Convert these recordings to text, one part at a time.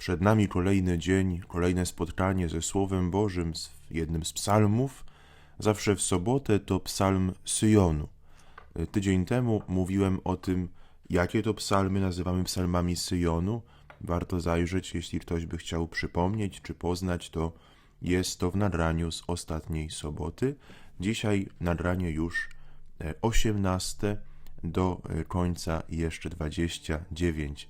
Przed nami kolejny dzień, kolejne spotkanie ze Słowem Bożym w jednym z psalmów. Zawsze w sobotę to psalm Syjonu. Tydzień temu mówiłem o tym, jakie to psalmy nazywamy psalmami Syjonu. Warto zajrzeć, jeśli ktoś by chciał przypomnieć czy poznać, to jest to w nadraniu z ostatniej soboty. Dzisiaj nadranie już 18 do końca jeszcze 29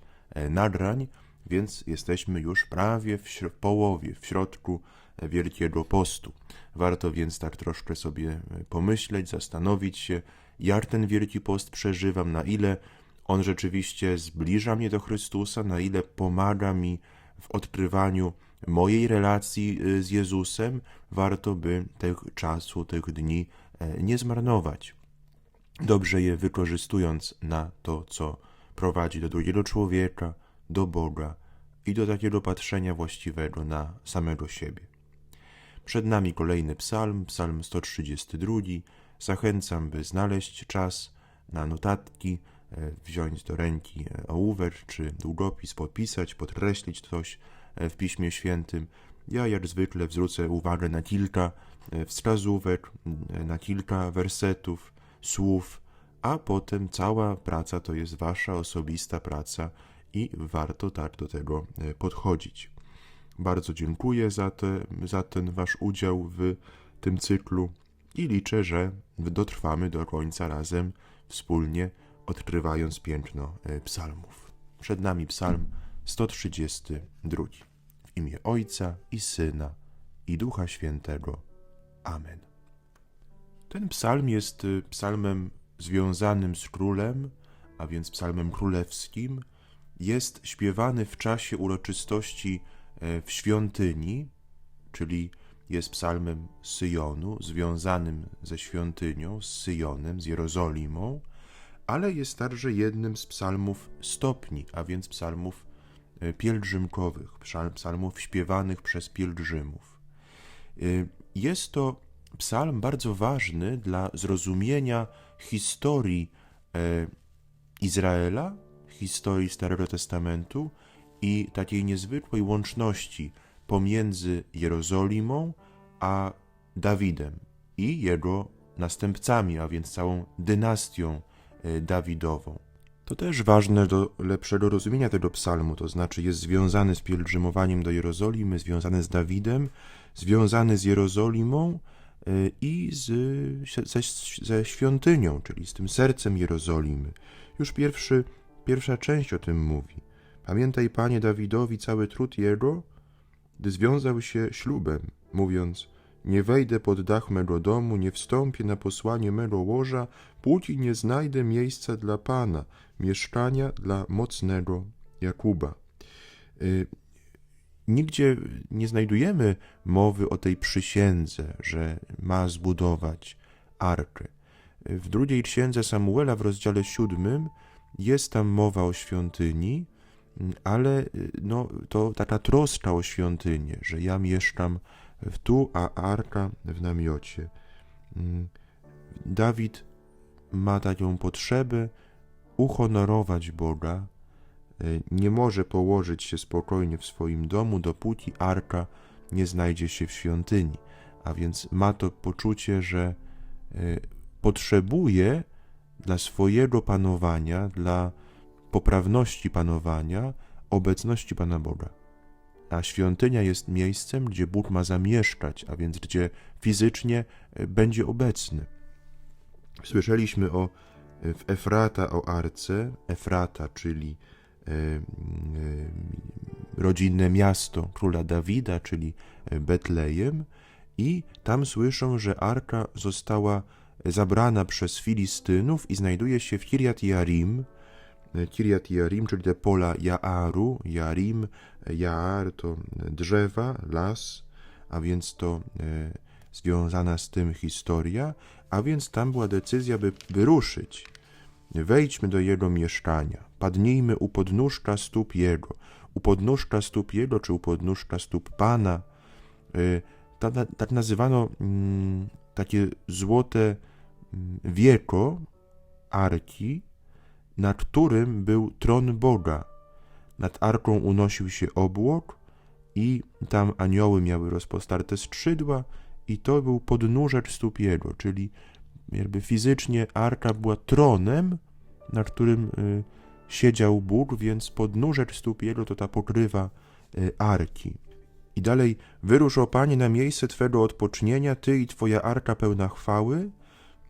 nadrań więc jesteśmy już prawie w, połowie, w środku Wielkiego Postu. Warto więc tak troszkę sobie e, pomyśleć, zastanowić się, jak ten Wielki Post przeżywam, na ile on rzeczywiście zbliża mnie do Chrystusa, na ile pomaga mi w odkrywaniu mojej relacji e, z Jezusem, warto by tych czasu, tych dni e, nie zmarnować. Dobrze je wykorzystując na to, co prowadzi do drugiego człowieka, do Boga i do takiego patrzenia właściwego na samego siebie. Przed nami kolejny psalm, psalm 132. Zachęcam, by znaleźć czas na notatki, e, wziąć do ręki e, ołówek czy długopis, podpisać, podkreślić coś e, w Piśmie Świętym. Ja jak zwykle zwrócę uwagę na kilka wskazówek, na kilka wersetów, słów, a potem cała praca to jest wasza osobista praca i warto tak do tego e, podchodzić. Bardzo dziękuję za, te, za ten Wasz udział w tym cyklu i liczę, że dotrwamy do końca razem, wspólnie odkrywając piękno e, psalmów. Przed nami psalm 132. W imię Ojca i Syna i Ducha Świętego. Amen. Ten psalm jest e, psalmem związanym z królem, a więc psalmem królewskim, jest śpiewany w czasie uroczystości e, w świątyni, czyli jest psalmem Syjonu, związanym ze świątynią, z Syjonem, z Jerozolimą, ale jest także jednym z psalmów stopni, a więc psalmów e, pielgrzymkowych, psalmów śpiewanych przez pielgrzymów. E, jest to psalm bardzo ważny dla zrozumienia historii Izraela historii Starego Testamentu i takiej niezwykłej łączności pomiędzy Jerozolimą a Dawidem i jego następcami, a więc całą dynastią e, Dawidową. To też ważne do lepszego rozumienia tego psalmu, to znaczy jest związany z pielgrzymowaniem do Jerozolimy, związany z Dawidem, związany z Jerozolimą e, i z, ze, ze świątynią, czyli z tym sercem Jerozolimy. Już pierwszy Pierwsza część o tym mówi. Pamiętaj, panie Dawidowi, cały trud jego, gdy związał się ślubem, mówiąc: Nie wejdę pod dach mego domu, nie wstąpię na posłanie mego łoża, póki nie znajdę miejsca dla Pana, mieszkania dla mocnego Jakuba. Y, nigdzie nie znajdujemy mowy o tej przysiędze, że ma zbudować arkę. W drugiej księdze Samuela w rozdziale siódmym jest tam mowa o świątyni, ale no, to taka troska o świątynię, że ja mieszkam w tu, a arka w namiocie. Dawid ma taką potrzebę uhonorować Boga, nie może położyć się spokojnie w swoim domu, dopóki arka nie znajdzie się w świątyni. A więc ma to poczucie, że e, potrzebuje dla swojego panowania, dla poprawności panowania, obecności Pana Boga. A świątynia jest miejscem, gdzie Bóg ma zamieszkać, a więc gdzie fizycznie e, będzie obecny. Słyszeliśmy o w Efrata o arce, Efrata, czyli e, e, rodzinne miasto króla Dawida, czyli Betlejem, i tam słyszą, że arka została zabrana przez Filistynów i znajduje się w Kiriat Jarim. Kiriat Jarim, czyli te pola Jaaru, Jarim, Jaar to drzewa, las, a więc to e, związana z tym historia, a więc tam była decyzja, by wyruszyć. Wejdźmy do jego mieszkania, padnijmy u podnóżka stóp jego, u podnóżka stóp jego, czy u podnóżka stóp Pana. Tak, tak nazywano mm, takie złote wieko arki, na którym był tron Boga. nad arką unosił się obłok i tam anioły miały rozpostarte skrzydła i to był podnóżecz stóp jego, czyli jakby fizycznie arka była tronem, na którym y, siedział Bóg, więc podnóżecz stóp jego to ta pokrywa y, arki. I dalej, wyrusz o Panie na miejsce Twego odpocznienia, Ty i Twoja arka pełna chwały,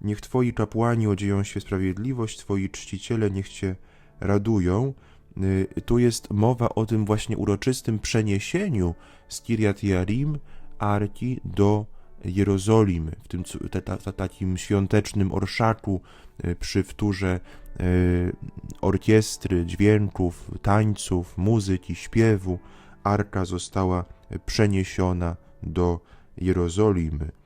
niech Twoi kapłani odzieją się w sprawiedliwość, Twoi czciciele niech Cię radują. Y, Tu jest mowa o tym właśnie uroczystym przeniesieniu z Kirjat Jarim arki do Jerozolimy, w tym ta, ta, ta, takim świątecznym orszaku y, przy wtórze y, orkiestry, dźwięków, tańców, muzyki, śpiewu. Arka została przeniesiona do Jerozolimy.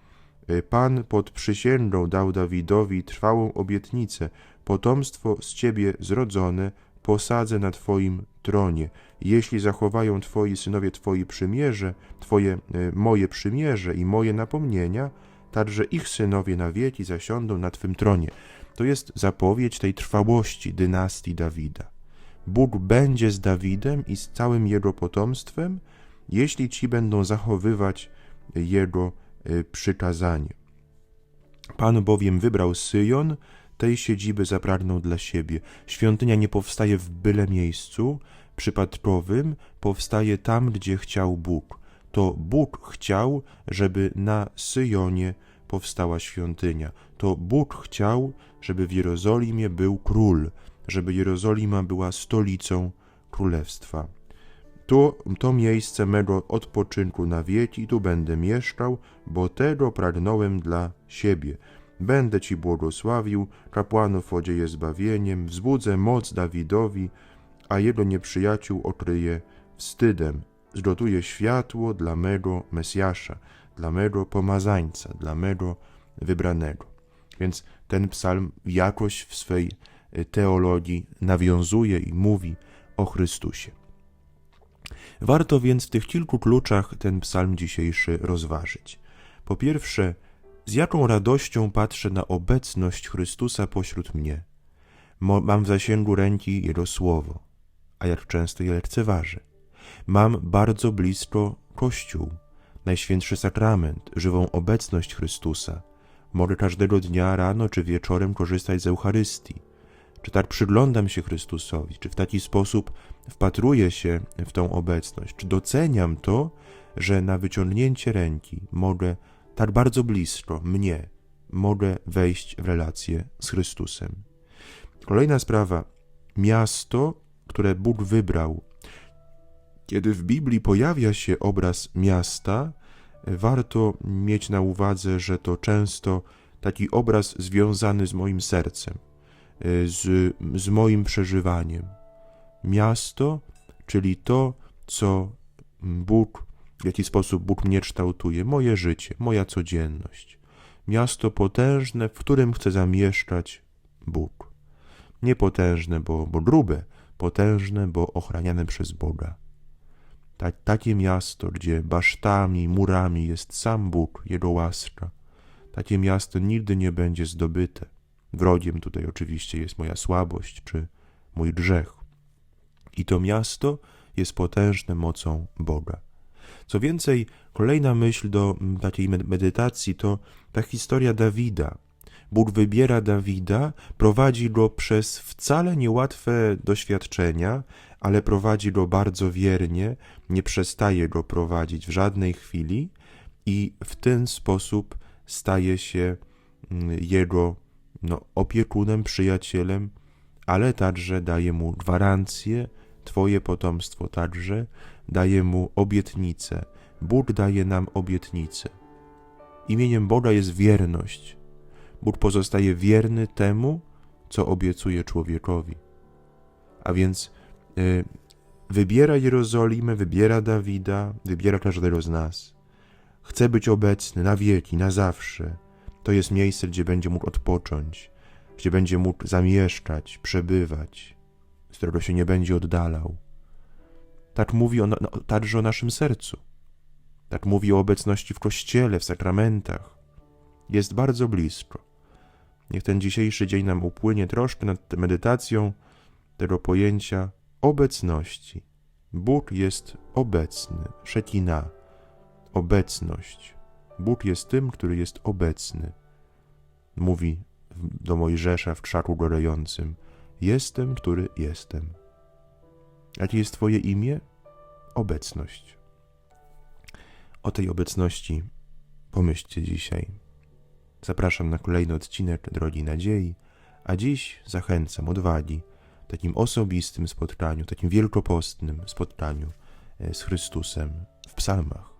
Y, Pan pod przysięgą dał Dawidowi trwałą obietnicę: Potomstwo z ciebie zrodzone posadzę na twoim tronie. Jeśli zachowają twoi synowie twoi przymierze, twoje y, moje przymierze i moje napomnienia, także ich synowie na wieki zasiądą na twym tronie. To jest zapowiedź tej trwałości dynastii Dawida. Bóg będzie z Dawidem i z całym jego potomstwem, jeśli ci będą zachowywać jego przykazanie. Pan bowiem wybrał Syjon, tej siedziby zapragnął dla siebie. Świątynia nie powstaje w byle miejscu, przypadkowym, powstaje tam, gdzie chciał Bóg. To Bóg chciał, żeby na Syjonie powstała świątynia. To Bóg chciał, żeby w Jerozolimie był król, żeby Jerozolima była stolicą królestwa. To, to miejsce mego odpoczynku na wieki, tu będę mieszkał, bo tego pragnąłem dla siebie. Będę Ci błogosławił, kapłanów odzieję zbawieniem, wzbudzę moc Dawidowi, a jego nieprzyjaciół okryję wstydem. Zgotuję światło dla mego Mesjasza, dla mego pomazańca, dla mego wybranego. Więc ten psalm jakoś w swej teologii nawiązuje i mówi o Chrystusie. Warto więc w tych kilku kluczach ten psalm dzisiejszy rozważyć. Po pierwsze, z jaką radością patrzę na obecność Chrystusa pośród mnie. Mam w zasięgu ręki Jego słowo, a jak często je lekceważę. Mam bardzo blisko Kościół, Najświętszy Sakrament, żywą obecność Chrystusa. Mogę każdego dnia rano czy wieczorem korzystać z Eucharystii. Czy tak przyglądam się Chrystusowi, czy w taki sposób wpatruję się w tą obecność, czy doceniam to, że na wyciągnięcie ręki mogę tak bardzo blisko mnie, mogę wejść w relację z Chrystusem. Kolejna sprawa. Miasto, które Bóg wybrał. Kiedy w Biblii pojawia się obraz miasta, warto mieć na uwadze, że to często taki obraz związany z moim sercem, z, z moim przeżywaniem. Miasto, czyli to, co Bóg, w jaki sposób Bóg mnie kształtuje, moje życie, moja codzienność. Miasto potężne, w którym chce zamieszkać Bóg. Nie potężne, bo, bo grube, potężne, bo ochraniane przez Boga. Ta, takie miasto, gdzie basztami, murami jest sam Bóg, Jego łaska. Takie miasto nigdy nie będzie zdobyte. Wrogiem tutaj oczywiście jest moja słabość czy mój grzech. I to miasto jest potężne mocą Boga. Co więcej, kolejna myśl do takiej med- medytacji to ta historia Dawida. Bóg wybiera Dawida, prowadzi go przez wcale niełatwe doświadczenia, ale prowadzi go bardzo wiernie, nie przestaje go prowadzić w żadnej chwili i w ten sposób staje się jego no, opiekunem, przyjacielem, ale także daje mu gwarancję, Twoje potomstwo także daje mu obietnicę. Bóg daje nam obietnicę. Imieniem Boga jest wierność. Bóg pozostaje wierny temu, co obiecuje człowiekowi. A więc y, wybiera Jerozolimę, wybiera Dawida, wybiera każdego z nas. Chce być obecny na wieki, na zawsze. To jest miejsce, gdzie będzie mógł odpocząć, gdzie będzie mógł zamieszkać, przebywać, z którego się nie będzie oddalał. Tak mówi on no, także o naszym sercu. Tak mówi o obecności w kościele, w sakramentach. Jest bardzo blisko. Niech ten dzisiejszy dzień nam upłynie troszkę nad medytacją tego pojęcia obecności, Bóg jest obecny, szetina, obecność. Bóg jest tym, który jest obecny. Mówi do Mojżesza w krzaku gorejącym: Jestem, który jestem. Jakie jest Twoje imię? Obecność. O tej obecności pomyślcie dzisiaj. Zapraszam na kolejny odcinek Drogi Nadziei, a dziś zachęcam odwagi takim osobistym spotkaniu, takim wielkopostnym spotkaniu e, z Chrystusem w psalmach.